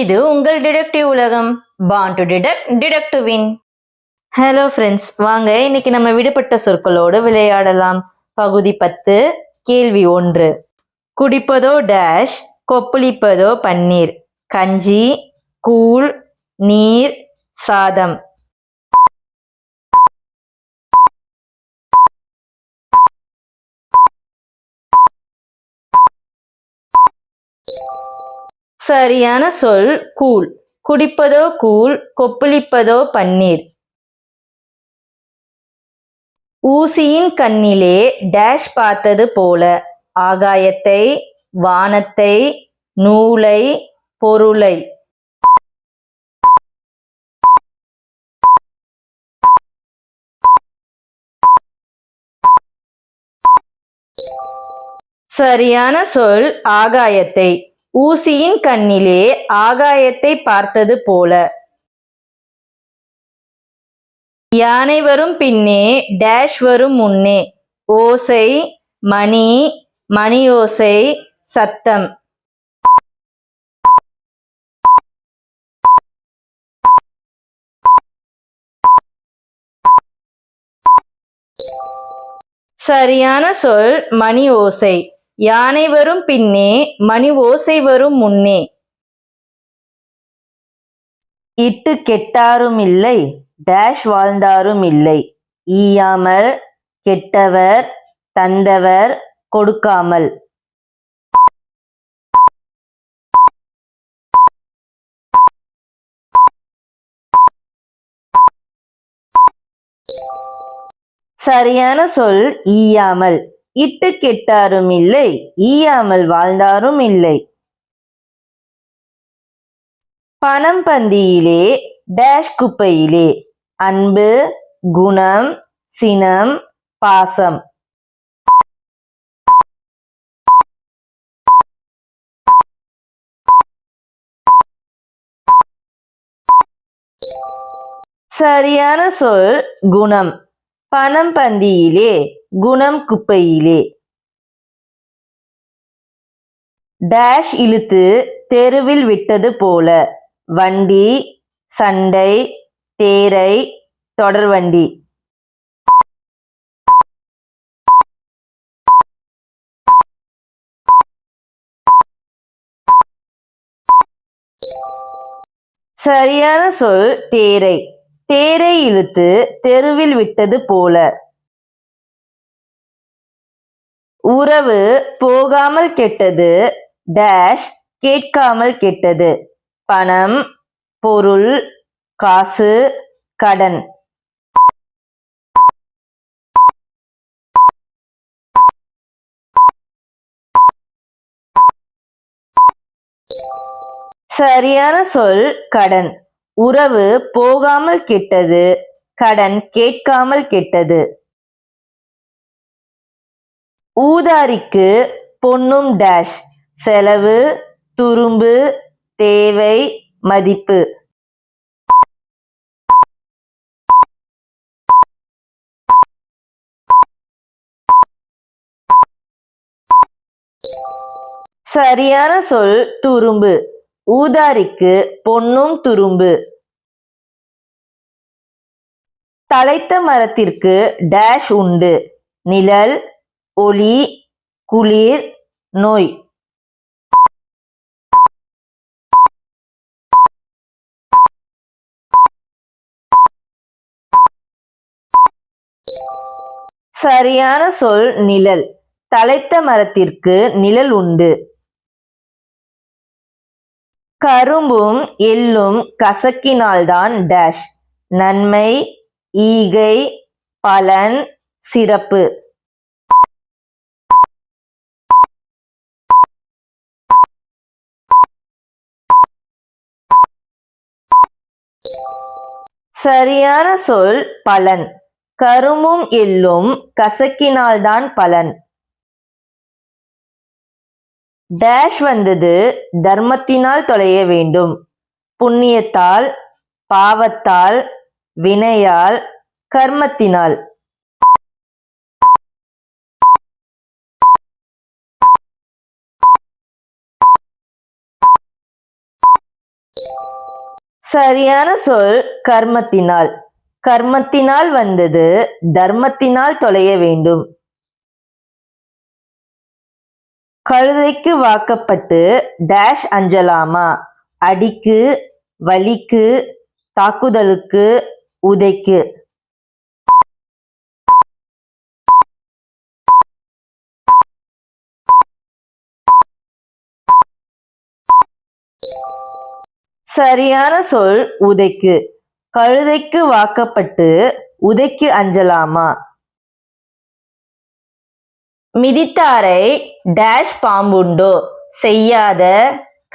இது உங்கள் டிடெக்டிவ் உலகம். Born to detect detect win hello friends வாங்க இன்னைக்கு நம்ம விடுபட்ட சொற்களோடு விளையாடலாம். பகுதி பத்து கேள்வி ஒன்று. குடிப்பதோ டேஷ் கொப்புளிப்பதோ பன்னீர். கஞ்சி கூழ் நீர் சாதம். சரியான சொல் கூழ். குடிப்பதோ கூழ் கொப்பளிப்பதோ பன்னீர். ஊசியின் கண்ணிலே டேஷ் பார்த்தது போல ஆகாயத்தை வானத்தை நூலை பொருளை. சரியான சொல் ஆகாயத்தை. ஊசியின் கண்ணிலே ஆகாயத்தை பார்த்தது போல. யானை வரும் பின்னே டேஷ் வரும் முன்னே. ஓசை மணி மணியோசை சத்தம். சரியான சொல் மணி ஓசை யானை வரும் பின்னே மணி ஓசை வரும் முன்னே. இட்டு கெட்டாரும் இல்லை டேஷ் வாழ்ந்தாரும் இல்லை. ஈயாமல் கெட்டவர் தந்தவர் கொடுக்காமல். சரியான சொல் ஈயாமல். இட்டு கெட்டாரும் இல்லை ஈயாமல் வாழ்ந்தாரும் இல்லை. பணம் பந்தியிலே டேஷ் குப்பையிலே அன்பு குணம் சினம் பாசம். சரியான சொல் குணம். பணம் பந்தியிலே குணம் குப்பையிலே. டேஷ் இழுத்து தெருவில் விட்டது போல. வண்டி சண்டை தேரை தொடர்வண்டி சரியான சொல் தேரை. தேரை இழுத்து தெருவில் விட்டது போல. உறவு போகாமல் கெட்டது டேஷ் கேட்காமல் கெட்டது. பணம் பொருள் காசு கடன். சரியான சொல் கடன். உறவு போகாமல் கெட்டது கடன் கேட்காமல் கெட்டது. ஊதாரிக்கு பொன்னும் டேஷ் செலவு துரும்பு தேவை மதிப்பு. சரியான சொல் துரும்பு. ஊதாரிக்கு பொன்னும் துரும்பு. தலைத்த மரத்திற்கு டேஷ் உண்டு. நிழல் ஒளி குளிர் நோய். சரியான சொல் நிழல். தலைத்த மரத்திற்கு நிழல் உண்டு. கரும்பும் எள்ளும் கசக்கினால்தான் டேஷ் நன்மை ஈகை பலன் சிறப்பு. சரியான சொல் பலன். கருமும் எள்ளும் கசக்கினால்தான் பலன். டேஷ் வந்தது தர்மத்தினால் தொலைய வேண்டும். புண்ணியத்தால் பாவத்தால் வினையால் கர்மத்தினால். சரியான சொல் கர்மத்தினால். கர்மத்தினால் வந்தது தர்மத்தினால் தொலைய வேண்டும். கழுதைக்கு வாக்கப்பட்டு டேஷ் அஞ்சலாமா? அடிக்கு வலிக்கு தாக்குதலுக்கு உதைக்கு. சரியான சொல் உதைக்கு. கழுதைக்கு வாக்கப்பட்டு உதைக்கு அஞ்சலாமா? மிதித்தாரை டேஷ் பாம்புண்டோ? செய்யாத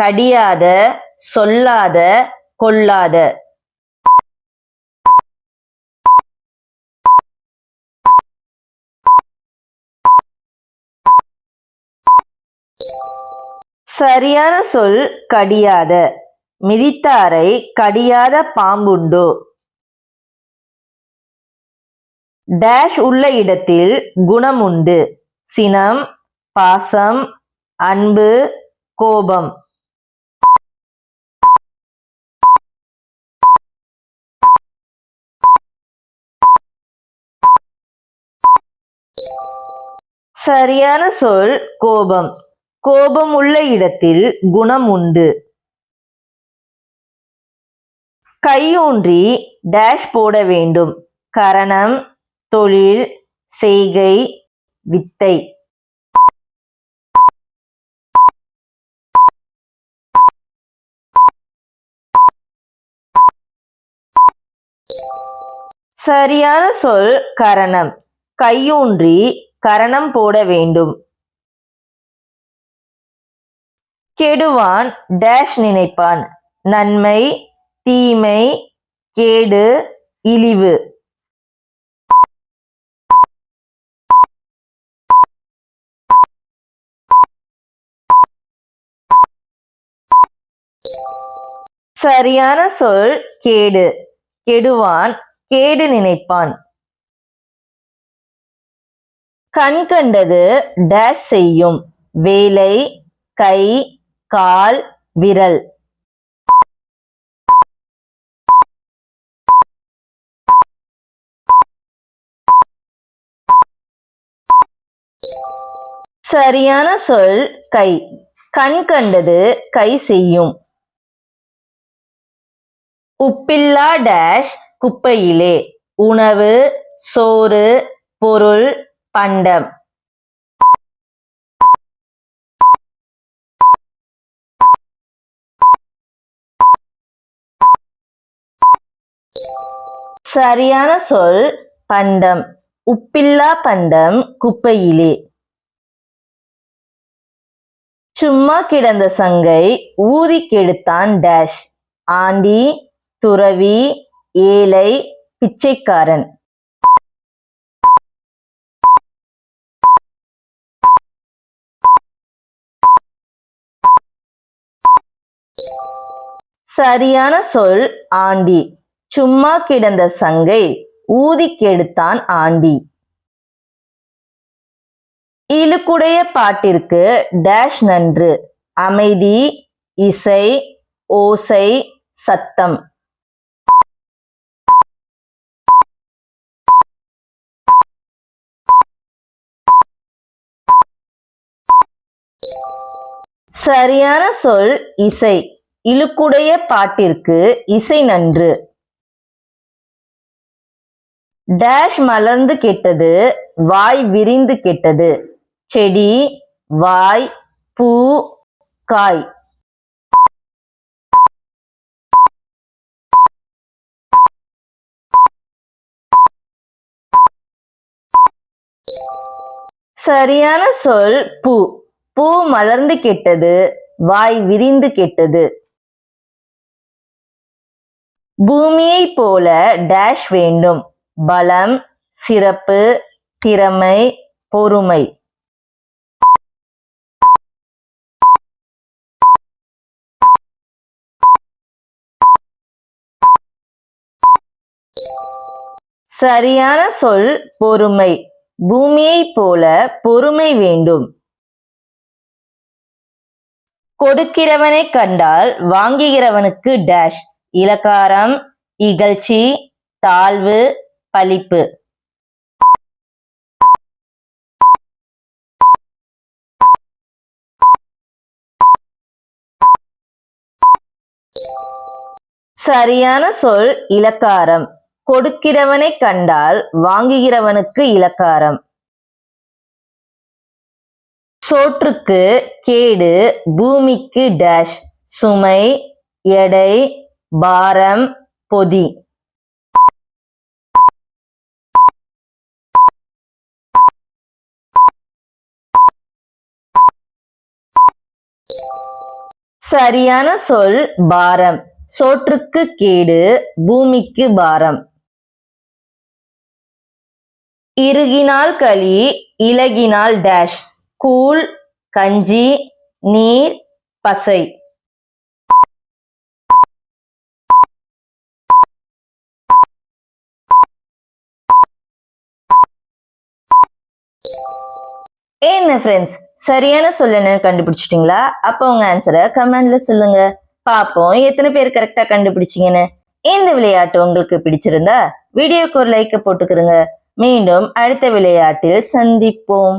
கடியாத சொல்லாத கொல்லாத. சரியான சொல் கடியாத. மிதித்தாரை கடியாத பாம்புண்டோ. டேஷ் உள்ள இடத்தில் குணம் உண்டு சினம் பாசம் அன்பு கோபம். சரியான சொல் கோபம். கோபம் உள்ள இடத்தில் குணம் உண்டு கையூன்றி டேஷ் போட வேண்டும். கரணம் தொழில் செய்கை வித்தை. சரியான சொல் கரணம். கையூன்றி கரணம் போட வேண்டும். கெடுவான் டேஷ் நினைப்பான். நன்மை தீமை கேடு இழிவு. சரியான சொல் கேடு. கெடுவான் கேடு நினைப்பான். கண் கண்டது டேஸ் செய்யும். வேலை கை கால் விரல். சரியான சொல் கை. கண் கண்டது கை செய்யும். உப்பில்லா டேஷ் குப்பையிலே. உணவு சோறு பொருள் பண்டம். சரியான சொல் பண்டம். உப்பில்லா பண்டம் குப்பையிலே. சும்மா கிடந்த சங்கை ஊதி கெடுத்தான் டேஷ் ஆண்டி துறவி ஏழை பிச்சைக்காரன். சரியான சொல் ஆண்டி. சும்மா கிடந்த சங்கை ஊதி கெடுத்தான் ஆண்டி. இழுக்குடைய பாட்டிற்கு டேஷ் நன்று. அமைதி இசை ஓசை சத்தம். சரியான சொல் இசை. இழுக்குடைய பாட்டிற்கு இசை நன்று. டேஷ் மலர்ந்து கெட்டது வாய் விரிந்து கெட்டது. செடி வாய் பூ காய். சரியான சொல் பூ. பூ மலர்ந்து கெட்டது வாய் விரிந்து கெட்டது. பூமியைப் போல டேஷ் வேண்டும். பலம் சிறப்பு திறமை பொறுமை. சரியான சொல் பொறுமை. பூமியைப் போல பொறுமை வேண்டும். கொடுக்கிறவனை கண்டால் வாங்குகிறவனுக்கு டேஷ் இலக்காரம் இகழ்ச்சி தாழ்வு பழிப்பு. சரியான சொல் இலக்காரம். கொடுக்கிறவனை கண்டால் வாங்குகிறவனுக்கு இலக்காரம். சோற்றுக்கு கேடு பூமிக்கு டேஷ் சுமை எடை பாரம் பொதி. சரியான சொல் பாரம். சோற்றுக்கு கேடு பூமிக்கு பாரம். இறுகினால் களி இலகினால் டேஷ் கூழ் கஞ்சி நீர் பசை. என்ன ஃப்ரெண்ட்ஸ் சரியான சொல்ல என்ன கண்டுபிடிச்சிட்டிங்களா? அப்போ உங்க ஆன்சரை கமெண்ட்ல சொல்லுங்க. பாப்போம் எத்தனை பேர் கரெக்டா கண்டுபிடிச்சீங்கன்னு. இந்த விளையாட்டு உங்களுக்கு பிடிச்சிருந்தா வீடியோக்கு ஒரு லைக்கை போட்டுக்கிறோங்க மீண்டும் அடுத்த விளையாட்டில் சந்திப்போம்.